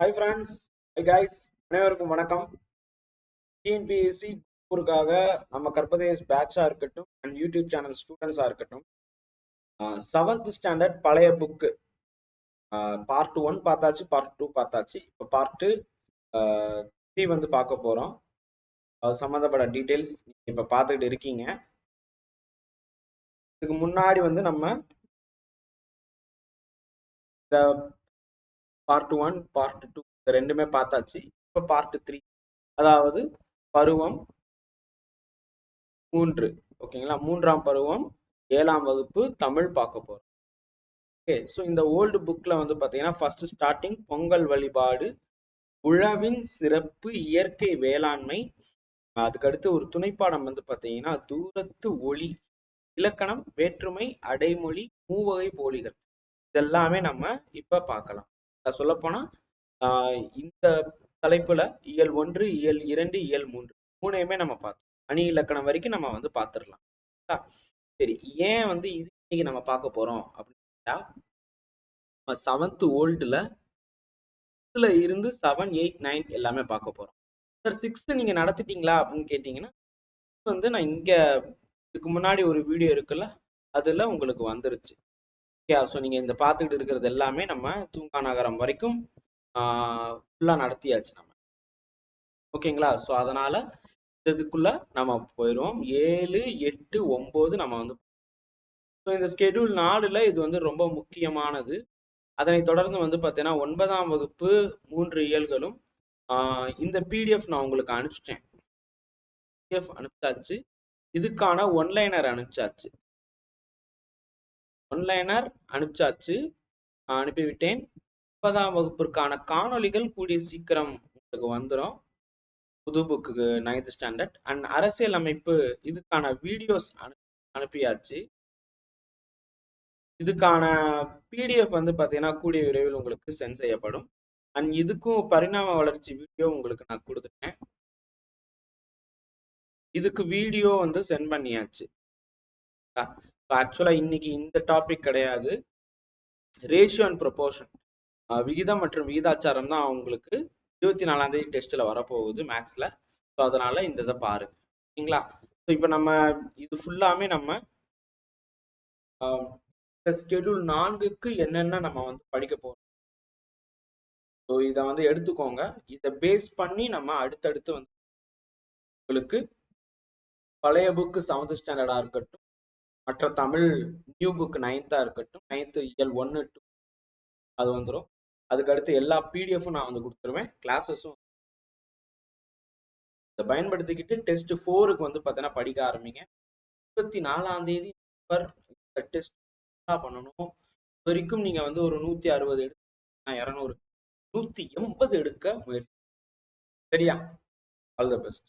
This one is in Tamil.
ஹை ஃப்ரெண்ட்ஸ் ஹை கைஸ் அனைவருக்கும் வணக்கம். டிஎன்பிஎஸ்சி குரூப்புக்காக நம்ம கற்பதேஸ் பேட்சாக இருக்கட்டும் அண்ட் யூடியூப் சேனல் ஸ்டூடெண்ட்ஸாக இருக்கட்டும் செவன்த் ஸ்டாண்டர்ட் பழைய புக்கு பார்ட் ஒன் பார்த்தாச்சு பார்ட் டூ பார்த்தாச்சு. இப்போ பார்ட்டு த்ரீ வந்து பார்க்க போகிறோம் அது சம்மந்தப்பட்ட டீட்டெயில்ஸ் இப்போ பார்த்துக்கிட்டு இருக்கீங்க. இதுக்கு முன்னாடி வந்து நம்ம இந்த பார்ட் ஒன் பார்ட் டூ இந்த ரெண்டுமே பார்த்தாச்சு. இப்போ பார்ட் த்ரீ அதாவது பருவம் மூன்று. ஓகேங்களா? மூன்றாம் பருவம் ஏழாம் வகுப்பு தமிழ் பார்க்க போகிறோம் ஓகே ஸோ இந்த ஓல்டு புக்ல வந்து பார்த்தீங்கன்னா ஃபர்ஸ்ட் ஸ்டார்டிங் பொங்கல் வழிபாடு உழவின் சிறப்பு இயற்கை வேளாண்மை அதுக்கடுத்து ஒரு துணைப்பாடம் வந்து பார்த்தீங்கன்னா தூரத்து ஒளி இலக்கணம் வேற்றுமை அடைமொழி மூவகை போலிகள். இதெல்லாமே நம்ம இப்போ பார்க்கலாம். சொல்ல போனா இந்த தலைப்புல இயல் ஒன்று இயல் இரண்டு இயல் மூன்று மூணையுமே நம்ம பார்த்தோம் அணி இலக்கணம் வரைக்கும் நம்ம வந்து பார்த்துடலாம் சரி. ஏன் வந்து இது இன்னைக்கு நம்ம பார்க்க போறோம் அப்படின்னா செவன்த் ஓல்டுல இருந்து செவன் எயிட் நைன் எல்லாமே பார்க்க போறோம். சார் சிக்ஸ்த்து நீங்க நடத்திட்டீங்களா அப்படின்னு கேட்டீங்கன்னா வந்து நான் இங்க இதுக்கு முன்னாடி ஒரு வீடியோ இருக்குல்ல அதுல உங்களுக்கு வந்துருச்சு. ஓகே ஸோ நீங்கள் இந்த பார்த்துக்கிட்டு இருக்கிறது எல்லாமே நம்ம தூங்கா நகரம் வரைக்கும் ஃபுல்லாக நடத்தியாச்சு நம்ம. ஓகேங்களா ஸோ அதனால் இதுக்குள்ளே நம்ம போயிடுவோம். ஏழு எட்டு ஒம்பது நம்ம வந்து ஸோ இந்த ஸ்கெடியூல் நாலில் இது வந்து ரொம்ப முக்கியமானது. அதனை தொடர்ந்து வந்து பார்த்தீங்கன்னா ஒன்பதாம் வகுப்பு மூன்று இயல்களும் இந்த பிடிஎஃப் நான் உங்களுக்கு அனுப்பிச்சிட்டேன். பிடிஎஃப் அனுப்பிச்சாச்சு. இதுக்கான ஒன்லைனர் அனுப்பிச்சாச்சு. ஒன்லைனர் அனுப்பிச்சாச்சு. அனுப்பிவிட்டேன். முப்பதாம் வகுப்பிற்கான காணொலிகள் கூடிய சீக்கிரம் உங்களுக்கு வந்துடும் புது புக்கு நைன்த் ஸ்டாண்டர்ட் அண்ட் அரசியல் அமைப்பு இதுக்கான வீடியோஸ் அனு அனுப்பியாச்சு. இதுக்கான பிடிஎஃப் வந்து பார்த்தீங்கன்னா கூடிய விரைவில் உங்களுக்கு சென்ட் செய்யப்படும். அண்ட் இதுக்கும் பரிணாம வளர்ச்சி வீடியோ உங்களுக்கு நான் கொடுத்துட்டேன். இதுக்கு வீடியோ வந்து சென்ட் பண்ணியாச்சு. ஆக்சுவலாக இன்னைக்கு இந்த டாபிக் கிடையாது. ரேஷியோ அண்ட் ப்ரொபோர்ஷன் விகிதம் மற்றும் விகிதாச்சாரம் தான் அவங்களுக்கு இருபத்தி நாலாம் தேதி டெஸ்ட்ல வரப்போகுது மேக்ஸ்ல ஸோ அதனால இந்த இதை பாருங்க. ஓகேங்களா ஸோ இப்போ நம்ம இது ஃபுல்லாமே நம்ம ஸ்கெடியூல் நான்குக்கு என்னென்ன நம்ம வந்து படிக்க போறோம். ஸோ இதை வந்து எடுத்துக்கோங்க. இதை பேஸ் பண்ணி நம்ம அடுத்தடுத்து வந்து உங்களுக்கு பழைய புக்கு செவன்த் ஸ்டாண்டர்டாக இருக்கட்டும் மற்ற தமிழ் நியூ புக் நைன்த்தா இருக்கட்டும் நைன்த்து இயல் ஒன்று டூ அது வந்துடும் அதுக்கடுத்து எல்லா பிடிஎஃப்பும் நான் வந்து கொடுத்துருவேன். கிளாஸஸும் இதை பயன்படுத்திக்கிட்டு டெஸ்ட் ஃபோருக்கு வந்து பார்த்தீங்கன்னா படிக்க ஆரம்பிங்க. இருபத்தி நாலாம் தேதி இந்த டெஸ்ட் பண்ணணும். வரைக்கும் நீங்க வந்து ஒரு நூத்தி அறுபது எடுத்து இரநூறு நூத்தி எண்பது எடுக்க முயற்சி. சரியா? All the best